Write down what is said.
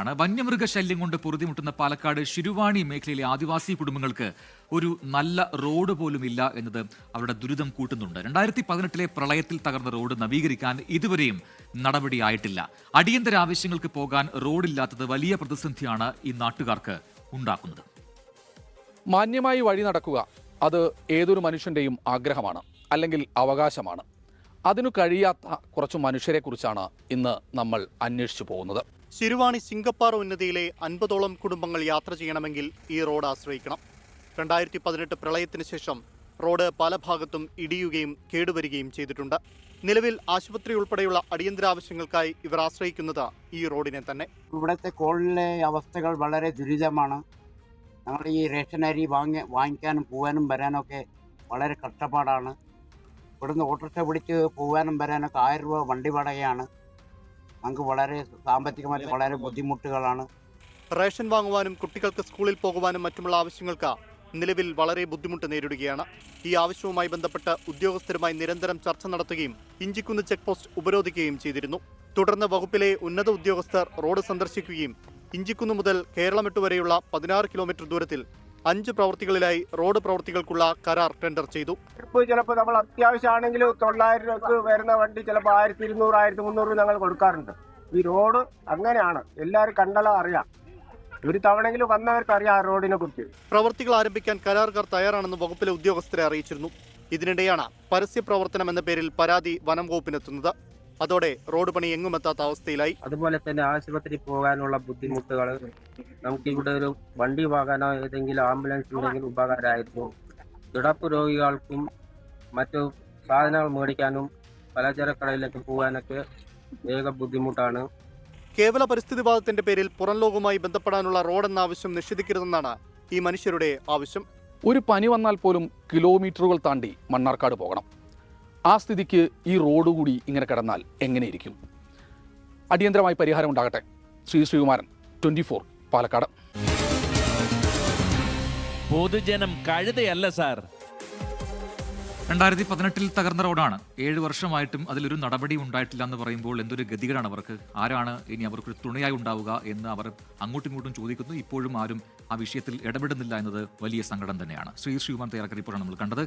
ആണ്. വന്യമൃഗശല്യം കൊണ്ട് പൊറുതിമുട്ടുന്ന പാലക്കാട് ശിരുവാണി മേഖലയിലെ ആദിവാസി കുടുംബങ്ങൾക്ക് ഒരു നല്ല റോഡ് പോലും ഇല്ല എന്നത് അവരുടെ ദുരിതം കൂട്ടുന്നുണ്ട്. രണ്ടായിരത്തി പതിനെട്ടിലെ പ്രളയത്തിൽ തകർന്ന റോഡ് നവീകരിക്കാൻ ഇതുവരെയും നടപടിയായിട്ടില്ല അടിയന്തര ആവശ്യങ്ങൾക്ക് പോകാൻ റോഡില്ലാത്തത് വലിയ പ്രതിസന്ധിയാണ് ഈ നാട്ടുകാർക്ക് ഉണ്ടാക്കുന്നത്. മാന്യമായി വഴി നടക്കുക അത് ഏതൊരു മനുഷ്യന്റെയും ആഗ്രഹമാണ് അല്ലെങ്കിൽ അവകാശമാണ്. അതിനു കഴിയാത്ത കുറച്ച് മനുഷ്യരെക്കുറിച്ചാണ് ഇന്ന് നമ്മൾ അന്വേഷിച്ചു പോകുന്നത്. ശിരുവാണി സിംഗപ്പാർ ഉന്നതിയിലെ അൻപതോളം കുടുംബങ്ങൾ യാത്ര ചെയ്യണമെങ്കിൽ ഈ റോഡ് ആശ്രയിക്കണം. രണ്ടായിരത്തി പതിനെട്ട് പ്രളയത്തിന് ശേഷം റോഡ് പല ഭാഗത്തും ഇടിയുകയും കേടുവരികയും ചെയ്തിട്ടുണ്ട്. നിലവിൽ ആശുപത്രി ഉൾപ്പെടെയുള്ള അടിയന്തര ആവശ്യങ്ങൾക്കായി ഇവർ ആശ്രയിക്കുന്നത് ഈ റോഡിനെ തന്നെ. ഇവിടുത്തെ കോളിലെ അവസ്ഥകൾ വളരെ ദുരിതമാണ്. ഞങ്ങൾ ഈ റേഷൻ അരി വാങ്ങി വാങ്ങിക്കാനും പോകാനും വരാനൊക്കെ വളരെ കഷ്ടപ്പാടാണ്. ഇവിടുന്ന് ഓട്ടോറിക്ഷ പിടിച്ച് പോകാനും വരാനൊക്കെ ആയിരം രൂപ വണ്ടി വാടകയാണ്. ഞങ്ങൾക്ക് വളരെ സാമ്പത്തികമായിട്ട് വളരെ ബുദ്ധിമുട്ടുകളാണ്. റേഷൻ വാങ്ങുവാനും കുട്ടികൾക്ക് സ്കൂളിൽ പോകുവാനും മറ്റുമുള്ള ആവശ്യങ്ങൾക്ക് നിലവിൽ വളരെ ബുദ്ധിമുട്ട് നേരിടുകയാണ്. ഈ ആവശ്യവുമായി ബന്ധപ്പെട്ട് ഉദ്യോഗസ്ഥരുമായി നിരന്തരം ചർച്ച നടത്തുകയും ഇഞ്ചിക്കുന്ന് ചെക്ക് പോസ്റ്റ് ഉപരോധിക്കുകയും ചെയ്തിരുന്നു. തുടർന്ന് വകുപ്പിലെ ഉന്നത ഉദ്യോഗസ്ഥർ റോഡ് സന്ദർശിക്കുകയും ഇഞ്ചിക്കുന്ന് മുതൽ കേരളമെട്ട് വരെയുള്ള പതിനാറ് കിലോമീറ്റർ ദൂരത്തിൽ അഞ്ച് പ്രവൃത്തികളിലായി റോഡ് പ്രവൃത്തികൾക്കുള്ള കരാർ ടെൻഡർ ചെയ്തു. ഇപ്പോൾ ചിലപ്പോൾ നമ്മൾ അത്യാവശ്യമാണെങ്കിൽ തൊള്ളായിരം രൂപക്ക് വരുന്ന വണ്ടി ചിലപ്പോൾ ആയിരത്തി ഇരുന്നൂറ് ആയിരത്തി മുന്നൂറ് ഞങ്ങൾ കൊടുക്കാറുണ്ട്. ഈ റോഡ് അങ്ങനെയാണ്. എല്ലാവരും കണ്ടാലും അറിയാം. ഒരു തവണയെങ്കിലും വന്നവർക്ക് അറിയാം ആ റോഡിനെ കുറിച്ച്. പ്രവൃത്തികൾ ആരംഭിക്കാൻ കരാറുകാർ തയ്യാറാണെന്ന് വകുപ്പിലെ ഉദ്യോഗസ്ഥരെ അറിയിച്ചിരുന്നു. ഇതിനിടെയാണ് പരസ്യ പ്രവർത്തനം എന്ന പേരിൽ പരാതി വനം വകുപ്പിനെത്തുന്നത്. അതോടെ റോഡ് പണി എങ്ങുമെത്താത്ത അവസ്ഥയിലായി. അതുപോലെ തന്നെ ആശുപത്രി പോകാനുള്ള ബുദ്ധിമുട്ടുകൾ നമുക്ക് ഇവിടെ ഒരു വണ്ടി വാങ്ങാനോ ഏതെങ്കിലും ആംബുലൻസ് ഉണ്ടെങ്കിൽ ഉപകാരമായിരുന്നു. കിടപ്പ് രോഗികൾക്കും മറ്റു സാധനങ്ങൾ മേടിക്കാനും പലചരക്കടയിലേക്ക് പോകാനൊക്കെ ഏക ബുദ്ധിമുട്ടാണ്. കേവല പരിസ്ഥിതിവാദത്തിന്റെ പേരിൽ പുറം ലോകവുമായി ബന്ധപ്പെടാനുള്ള റോഡെന്ന ആവശ്യം നിഷേധിക്കരുതെന്നാണ് ഈ മനുഷ്യരുടെ ആവശ്യം. ഒരു പനി വന്നാൽ പോലും കിലോമീറ്ററുകൾ താണ്ടി മണ്ണാർക്കാട് പോകണം. ആ സ്ഥിതിക്ക് ഈ റോഡ് കൂടി ഇങ്ങനെ കിടന്നാൽ എങ്ങനെയിരിക്കും? അടിയന്തരമായി പരിഹാരം ഉണ്ടാകട്ടെ. Sri Sreekumaran twenty four Palakkad. പൊതുജനം കഴുതയല്ല സാർ. രണ്ടായിരത്തി പതിനെട്ടിൽ തകർന്ന റോഡാണ്. ഏഴ് വർഷമായിട്ടും അതിലൊരു നടപടി ഉണ്ടായിട്ടില്ല എന്ന് പറയുമ്പോൾ എന്തൊരു ഗതികളാണ് അവർക്ക്? ആരാണ് ഇനി അവർക്കൊരു തുണയായി ഉണ്ടാവുക എന്ന് അവർ അങ്ങോട്ടും ഇങ്ങോട്ടും ചോദിക്കുന്നു. ഇപ്പോഴും ആരും ആ വിഷയത്തിൽ ഇടപെടുന്നില്ല എന്നത് വലിയ സങ്കടം തന്നെയാണ്. ശ്രീ ശ്രീകുമാർ തയ്യാറാക്കി റിപ്പോർട്ടാണ് നമ്മൾ കണ്ടത്.